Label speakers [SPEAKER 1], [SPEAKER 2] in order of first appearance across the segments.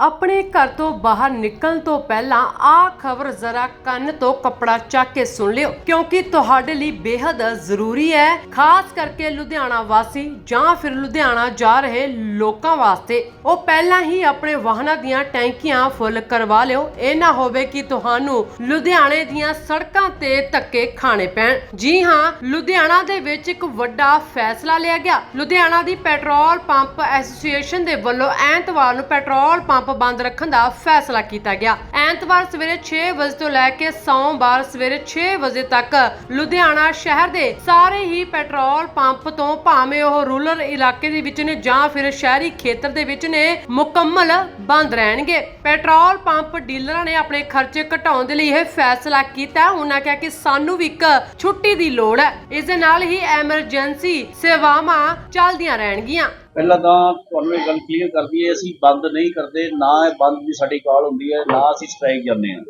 [SPEAKER 1] ਆਪਣੇ ਘਰ ਤੋਂ ਬਾਹਰ ਨਿਕਲਣ ਤੋਂ ਪਹਿਲਾਂ ਆਹ ਖਬਰ ਜ਼ਰਾ ਕੰਨ ਤੋਂ ਕੱਪੜਾ ਚੱਕ ਕੇ ਸੁਣ ਲਿਓ, ਕਿਉਂਕਿ ਤੁਹਾਡੇ ਲਈ ਬੇहद ਜ਼ਰੂਰੀ ਹੈ, ਖਾਸ ਕਰਕੇ ਲੁਧਿਆਣਾ ਵਾਸੀ ਜਾਂ ਫਿਰ ਲੁਧਿਆਣਾ ਜਾ ਰਹੇ ਲੋਕਾਂ ਵਾਸਤੇ। ਉਹ ਪਹਿਲਾਂ ਹੀ ਆਪਣੇ ਵਾਹਨਾਂ ਦੀਆਂ ਟੈਂਕੀਆਂ ਫੁੱਲ ਕਰਵਾ ਲਿਓ। ਇਹ ਨਾ ਹੋਵੇ ਕਿ ਤੁਹਾਨੂੰ ਲੁਧਿਆਣੇ ਦੀਆਂ ਸੜਕਾਂ ਤੇ ਧੱਕੇ ਖਾਣੇ ਪੈਣ। ਜੀ ਹਾਂ, ਲੁਧਿਆਣਾ ਦੇ ਵਿੱਚ ਇੱਕ ਵੱਡਾ ਫੈਸਲਾ ਲਿਆ ਗਿਆ। ਲੁਧਿਆਣਾ ਦੀ ਪੈਟਰੋਲ ਪੰਪ ਐਸੋਸੀਏਸ਼ਨ ਦੇ ਵੱਲੋਂ ਐਤਵਾਰ ਨੂੰ ਪੈਟਰੋਲ ਪੰਪ ਬੰਦ ਰੱਖਣ ਦਾ ਫੈਸਲਾ ਕੀਤਾ ਗਿਆ। ਐਤਵਾਰ ਸਵੇਰੇ 6 ਵਜੇ ਤੋਂ ਲੈ ਕੇ ਸੋਮਵਾਰ ਸਵੇਰੇ 6 ਵਜੇ ਤੱਕ ਲੁਧਿਆਣਾ ਸ਼ਹਿਰ ਦੇ ਸਾਰੇ ਹੀ ਪੈਟਰੋਲ ਪੰਪ ਤੋਂ ਭਾਵੇਂ ਉਹ ਰੂਰਲ ਇਲਾਕੇ ਦੇ ਵਿੱਚ ਨੇ ਜਾਂ ਫਿਰ ਸ਼ਹਿਰੀ ਖੇਤਰ ਦੇ ਵਿੱਚ ਨੇ, ਮੁਕੰਮਲ ਬੰਦ ਰਹਿਣਗੇ। ਪੈਟਰੋਲ ਪੰਪ ਡੀਲਰਾਂ ਨੇ ਆਪਣੇ ਖਰਚੇ ਘਟਾਉਣ ਦੇ ਲਈ ਇਹ ਫੈਸਲਾ ਕੀਤਾ। ਉਹਨਾਂ ਕਿਹਾ ਕਿ ਸਾਨੂੰ ਵੀ ਇੱਕ ਛੁੱਟੀ ਦੀ ਲੋੜ ਹੈ। ਇਸ ਦੇ ਨਾਲ ਹੀ ਐਮਰਜੈਂਸੀ ਸੇਵਾਵਾਂ ਚੱਲਦੀਆਂ ਰਹਿਣਗੀਆਂ।
[SPEAKER 2] ਪਹਿਲਾਂ ਤਾਂ ਤੁਹਾਨੂੰ ਇਹ ਗੱਲ ਕਲੀਅਰ ਕਰ ਦਈਏ, ਅਸੀਂ ਬੰਦ ਨਹੀਂ ਕਰਦੇ, ਨਾ ਇਹ ਬੰਦ ਦੀ ਸਾਡੀ ਕਾਲ ਹੁੰਦੀ ਹੈ, ਨਾ ਅਸੀਂ ਸਟ੍ਰਾਈਕ ਜਾਂਦੇ ਹਾਂ।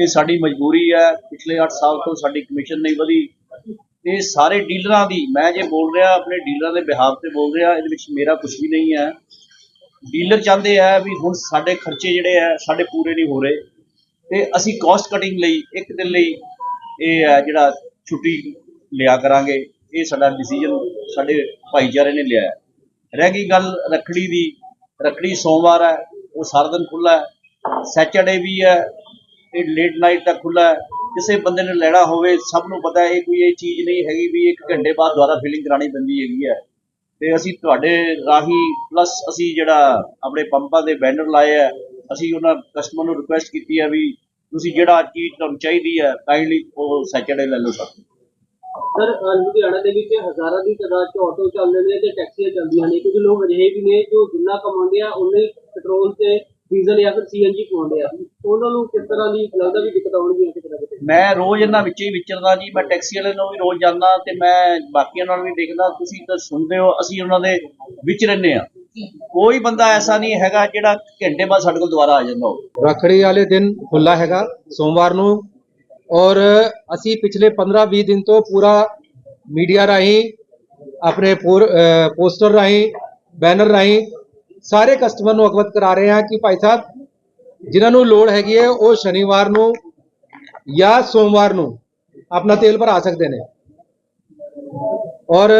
[SPEAKER 2] ਇਹ ਸਾਡੀ ਮਜਬੂਰੀ ਹੈ, ਪਿਛਲੇ 8 ਸਾਲ ਤੋਂ ਸਾਡੀ ਕਮਿਸ਼ਨ ਨਹੀਂ ਵਧੀ। ਇਹ ਸਾਰੇ ਡੀਲਰਾਂ ਦੀ, ਮੈਂ ਜੇ ਬੋਲ ਰਿਹਾ, ਆਪਣੇ ਡੀਲਰਾਂ ਦੇ ਬਿਹਾਫ ਤੇ ਬੋਲ ਰਿਹਾ, ਇਹਦੇ ਵਿੱਚ ਮੇਰਾ ਕੁਝ ਵੀ ਨਹੀਂ ਹੈ। ਡੀਲਰ ਚਾਹੁੰਦੇ ਆ ਵੀ ਹੁਣ ਸਾਡੇ ਖਰਚੇ ਜਿਹੜੇ ਆ ਸਾਡੇ ਪੂਰੇ ਨਹੀਂ ਹੋ ਰਹੇ। ਤੇ ਅਸੀਂ ਕਾਸਟ ਕਟਿੰਗ ਲਈ, ਇੱਕ ਦਿਨ ਲਈ ਇਹ ਹੈ ਜਿਹੜਾ ਛੁੱਟੀ ਲਿਆ ਕਰਾਂਗੇ। ਇਹ ਸਾਡਾ ਡਿਸੀਜਨ ਸਾਡੇ ਭਾਈਚਾਰੇ ਨੇ ਲਿਆ ਰਹਿ ਗਈ ਗੱਲ ਰੱਖੜੀ ਦੀ। ਰੱਖੜੀ ਸੋਮਵਾਰ ਹੈ, ਉਹ ਸਾਰਾ ਦਿਨ ਖੁੱਲਾ ਹੈ। ਸੈਚਰਡੇ ਵੀ ਹੈ ਇਹ ਲੇਟ ਨਾਈਟ ਤੱਕ ਖੁੱਲਾ ਹੈ। ਕਿਸੇ ਬੰਦੇ ਨੇ ਲੈਣਾ ਹੋਵੇ, ਸਭ ਨੂੰ ਪਤਾ ਇਹ ਕੋਈ ਇਹ ਚੀਜ਼ ਨਹੀਂ ਹੈਗੀ ਵੀ ਇੱਕ ਘੰਟੇ ਬਾਅਦ ਦੁਬਾਰਾ ਫਿਲਿੰਗ ਕਰਾਣੀ ਪੈਂਦੀ ਹੈਗੀ ਹੈ। ਤੇ ਅਸੀਂ ਤੁਹਾਡੇ ਰਾਹੀਂ ਪਲੱਸ ਅਸੀਂ ਜਿਹੜਾ ਆਪਣੇ ਪੰਪਾਂ ਦੇ ਬੈਨਰ ਲਾਏ ਆ ਅਸੀਂ ਉਹਨਾਂ ਕਸਟਮਰ ਨੂੰ ਰਿਕੁਐਸਟ ਕੀਤੀ ਹੈ ਵੀ ਤੁਸੀਂ ਜਿਹੜਾ ਚੀਜ਼ ਤੁਹਾਨੂੰ ਚਾਹੀਦੀ ਹੈ ਕਾਈਂਡਲੀ ਉਹ ਸੈਚਰਡੇ ਲੈ ਲਓ ਸਰ।
[SPEAKER 3] ਸਰ ਲੁਧਿਆਣਾ ਦੇ ਵਿੱਚ ਹਜ਼ਾਰਾਂ ਦੀ ਤਾਦਾਦ 'ਚ ਆਟੋ ਚੱਲਦੇ ਨੇ ਤੇ ਟੈਕਸੀਆਂ ਚੱਲਦੀਆਂ ਨੇ। ਕੁਝ ਲੋਕ ਅਜਿਹੇ ਵੀ ਨੇ ਜੋ ਜਿੰਨਾ ਕਮਾਉਂਦੇ ਆ ਉਹਨੇ ਪੈਟਰੋਲ ਤੇ ਡੀਜ਼ਲ ਜਾਂ ਫਿਰ ਸੀਐਨਜੀ ਪਾਉਂਦੇ ਆ। ਉਹਨਾਂ ਨੂੰ ਕਿਸ ਤਰ੍ਹਾਂ ਦੀ ਲੱਗਦਾ ਵੀ ਦਿੱਕਤ ਆਉਣਗੀਆਂ ਕਿਤੇ ਨਾ ਕਿਤੇ?
[SPEAKER 2] ਮੈਂ ਰੋਜ਼ ਇਹਨਾਂ ਵਿੱਚ ਹੀ ਵਿਚਰਦਾ ਜੀ। ਮੈਂ ਟੈਕਸੀ ਵਾਲੇ ਨੂੰ ਵੀ ਰੋਜ਼ ਜਾਂਦਾ ਤੇ ਮੈਂ ਬਾਕੀਆਂ ਨਾਲ ਵੀ ਦੇਖਦਾ। ਤੁਸੀਂ ਤਾਂ ਸੁਣਦੇ ਹੋ ਅਸੀਂ ਉਹਨਾਂ ਦੇ ਵਿੱਚ ਰਹਿੰਦੇ ਆ ਕੋਈ ਬੰਦਾ ਐਸਾ ਨਹੀਂ ਹੈਗਾ ਜਿਹੜਾ ਘੰਟੇ ਬਾਅਦ ਸਾਡੇ ਕੋਲ ਦੁਬਾਰਾ ਆ ਜਾਂਦਾ ਹੋਵੇ।
[SPEAKER 4] ਰੱਖੜੀ ਵਾਲੇ ਦਿਨ ਖੁੱਲਾ ਹੈਗਾ। ਸੋਮਵਾਰ ਨੂੰ ਔਰ ਅਸੀਂ ਪਿਛਲੇ 15-20 ਦਿਨ ਤੋਂ ਪੂਰਾ ਮੀਡੀਆ ਰਾਹੀਂ, ਆਪਣੇ ਪੋਰ- ਪੋਸਟਰ ਰਾਹੀਂ, ਬੈਨਰ ਰਾਹੀਂ ਸਾਰੇ ਕਸਟਮਰ ਨੂੰ ਅਵਗਤ ਕਰਾ ਰਹੇ ਹਾਂ ਕਿ ਭਾਈ ਸਾਹਿਬ, ਜਿਨ੍ਹਾਂ ਨੂੰ ਲੋੜ ਹੈਗੀ ਹੈ, ਉਹ ਸ਼ਨੀਵਾਰ ਨੂੰ ਜਾਂ ਸੋਮਵਾਰ ਨੂੰ ਆਪਣਾ ਤੇਲ ਭਰਾ ਸਕਦੇ ਨੇ। ਔਰ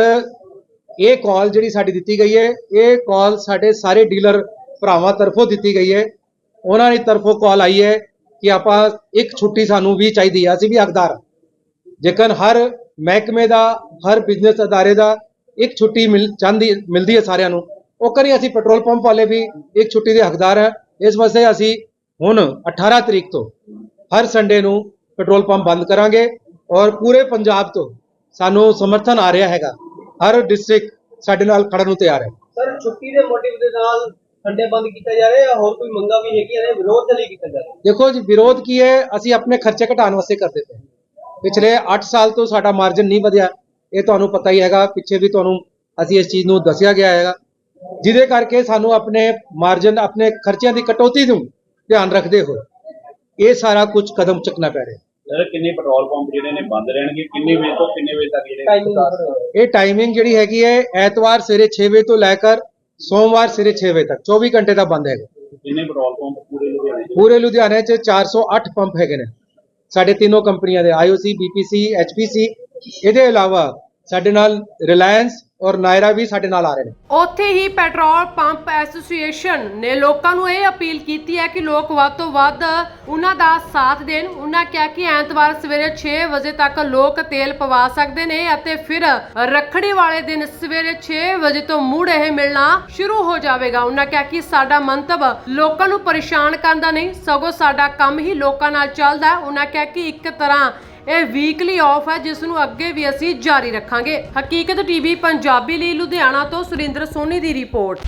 [SPEAKER 4] ਇਹ ਕਾਲ ਜਿਹੜੀ ਸਾਡੀ ਦਿੱਤੀ ਗਈ ਹੈ, ਇਹ ਕਾਲ ਸਾਡੇ ਸਾਰੇ ਡੀਲਰ ਭਰਾਵਾਂ ਤਰਫੋਂ ਦਿੱਤੀ ਗਈ ਹੈ। ਉਹਨਾਂ ਦੀ ਤਰਫੋਂ ਕਾਲ ਆਈ ਹੈ। ਕਿ ਆਪਾਂ ਇੱਕ ਛੁੱਟੀ ਸਾਨੂੰ ਵੀ ਚਾਹੀਦੀ ਹੈ ਅਸੀਂ ਵੀ ਹੱਕਦਾਰ ਜੇਕਰ ਹਰ ਮਹਿਕਮੇ ਦਾ, ਹਰ ਬਿਜ਼ਨਸ ਅਦਾਰੇ ਦਾ ਇੱਕ ਛੁੱਟੀ ਮਿਲ, ਚਾਹੁੰਦੀ, ਮਿਲਦੀ ਹੈ ਸਾਰਿਆਂ ਨੂੰ, ਉਹ ਕਰੀ ਅਸੀਂ ਪੈਟਰੋਲ ਪੰਪ ਵਾਲੇ ਵੀ ਇੱਕ ਛੁੱਟੀ ਦੇ ਹੱਕਦਾਰ ਹੈ ਇਸ ਵਾਸਤੇ ਅਸੀਂ ਹੁਣ 18 ਤਰੀਕ ਤੋਂ ਹਰ ਸੰਡੇ ਨੂੰ ਪੈਟਰੋਲ ਪੰਪ ਬੰਦ ਕਰਾਂਗੇ ਔਰ ਪੂਰੇ ਪੰਜਾਬ ਤੋਂ ਸਾਨੂੰ ਸਮਰਥਨ ਆ ਰਿਹਾ ਹੈਗਾ। ਹਰ ਡਿਸਟ੍ਰਿਕਟ ਸਾਡੇ ਨਾਲ ਖੜਨ ਨੂੰ ਤਿਆਰ ਹੈ।
[SPEAKER 3] ਸਰ, ਛੁੱਟੀ ਦੇ ਮੋਟਿਵ ਦੇ ਨਾਲ ਸੰਡੇ ਬੰਦ ਕੀਤਾ ਜਾ ਰਿਹਾ ਜਾਂ ਹੋਰ ਕੋਈ ਮੰਗਾ ਵੀ ਹੈਗੀ ਹੈ ਵਿਰੋਧ ਦੇ ਲਈ ਕੀਤਾ ਜਾ ਰਿਹਾ
[SPEAKER 4] ਦੇਖੋ ਜੀ ਵਿਰੋਧ ਕੀ ਹੈ? ਅਸੀਂ ਆਪਣੇ ਖਰਚੇ ਘਟਾਉਣ ਵਾਸਤੇ ਕਰਦੇ ਪਏ ਹਾਂ। ਪਿਛਲੇ 8 ਸਾਲ ਤੋਂ ਸਾਡਾ ਮਾਰਜਨ ਨਹੀਂ ਵਧਿਆ। ਇਹ ਤੁਹਾਨੂੰ ਪਤਾ ਹੀ ਹੈਗਾ ਪਿੱਛੇ ਵੀ ਤੁਹਾਨੂੰ ਅਸੀਂ ਇਸ ਚੀਜ਼ ਨੂੰ ਦੱਸਿਆ ਗਿਆ ਹੈਗਾ। ਜਿਹਦੇ ਕਰਕੇ ਸਾਨੂੰ ਆਪਣੇ ਮਾਰਜਨ ਆਪਣੇ ਖਰਚਿਆਂ ਦੀ ਕਟੌਤੀ ਨੂੰ ਧਿਆਨ ਰੱਖਦੇ ਹੋਏ ਇਹ ਸਾਰਾ ਕੁਝ ਕਦਮ ਚੁੱਕਣਾ ਪੈ ਰਿਹਾ।
[SPEAKER 2] ਸਰ ਕਿੰਨੇ ਪੈਟਰੋਲ ਪੰਪ ਜਿਹੜੇ ਨੇ ਬੰਦ ਰਹਿਣਗੇ? ਕਿੰਨੇ ਵਜੇ ਤੋਂ ਕਿੰਨੇ ਵਜੇ ਤੱਕ ਜਿਹੜੇ
[SPEAKER 4] ਇਹ ਟਾਈਮਿੰਗ ਜਿਹੜੀ ਹੈਗੀ ਹੈ ਐਤਵਾਰ ਸਵੇਰੇ 6 ਵਜੇ ਤੋਂ ਲੈ ਕੇ ਸੋਮਵਾਰ ਸਵੇਰੇ 6 ਵਜੇ ਤੱਕ 24 ਘੰਟੇ ਦਾ ਬੰਦ ਹੈਗਾ
[SPEAKER 2] ਕਿੰਨੇ ਪੈਟਰੋਲ ਪੰਪ ਪੂਰੇ ਲੁਧਿਆਣੇ 'ਚ
[SPEAKER 4] ਪੂਰੇ ਲੁਧਿਆਣੇ 'ਚ 408 ਪੰਪ ਹੈਗੇ ਨੇ ਸਾਡੇ ਤਿੰਨੋਂ ਕੰਪਨੀਆਂ ਦੇ ਆਈਓਸੀ ਬੀਪੀਸੀ ਐਚਪੀਸੀ ਇਹਦੇ ਇਲਾਵਾ ਸਾਡੇ ਨਾਲ ਰਿਲਾਇੰਸ ਔਰ ਨਾਇਰਾ ਵੀ ਸਾਡੇ ਨਾਲ ਆ ਰਹੇ ਨੇ।
[SPEAKER 1] ਉੱਥੇ ਹੀ ਪੈਟਰੋਲ ਪੰਪ ਐਸੋਸੀਏਸ਼ਨ ਨੇ ਲੋਕਾਂ ਨੂੰ ਇਹ ਅਪੀਲ ਕੀਤੀ ਹੈ ਕਿ ਲੋਕ ਵੱਧ ਤੋਂ ਵੱਧ ਉਹਨਾਂ ਦਾ ਸਾਥ ਦੇਣ। ਉਹਨਾਂ ਕਿਹਾ ਕਿ ਐਤਵਾਰ ਸਵੇਰੇ 6 ਵਜੇ ਤੱਕ ਲੋਕ ਤੇਲ ਪਵਾ ਸਕਦੇ ਨੇ ਅਤੇ ਫਿਰ ਰੱਖੜੀ ਵਾਲੇ ਦਿਨ ਸਵੇਰੇ 6 ਵਜੇ ਤੋਂ ਮੁੜ ਇਹ ਮਿਲਣਾ ਸ਼ੁਰੂ ਹੋ ਜਾਵੇਗਾ। ਉਹਨਾਂ ਕਿਹਾ ਕਿ ਸਾਡਾ ਮੰਤਵ ਲੋਕਾਂ ਨੂੰ ਪਰੇਸ਼ਾਨ ਕਰਨ ਦਾ ਨਹੀਂ, ਸਗੋਂ ਸਾਡਾ ਕੰਮ ਹੀ ਲੋਕਾਂ ਨਾਲ ਚੱਲਦਾ ਹੈ। ਉਹਨਾਂ ਕਿਹਾ ਕਿ ਇੱਕ ਤਰ੍ਹਾਂ ਇਹ ਵੀਕਲੀ ਆਫ ਹੈ ਜਿਸ ਨੂੰ ਅੱਗੇ ਵੀ ਅਸੀਂ ਜਾਰੀ ਰੱਖਾਂਗੇ। ਹਕੀਕਤ ਟੀਵੀ ਪੰਜਾਬੀ ਲਈ ਲੁਧਿਆਣਾ ਤੋਂ ਸੁਰਿੰਦਰ ਸੋਨੀ ਦੀ ਰਿਪੋਰਟ।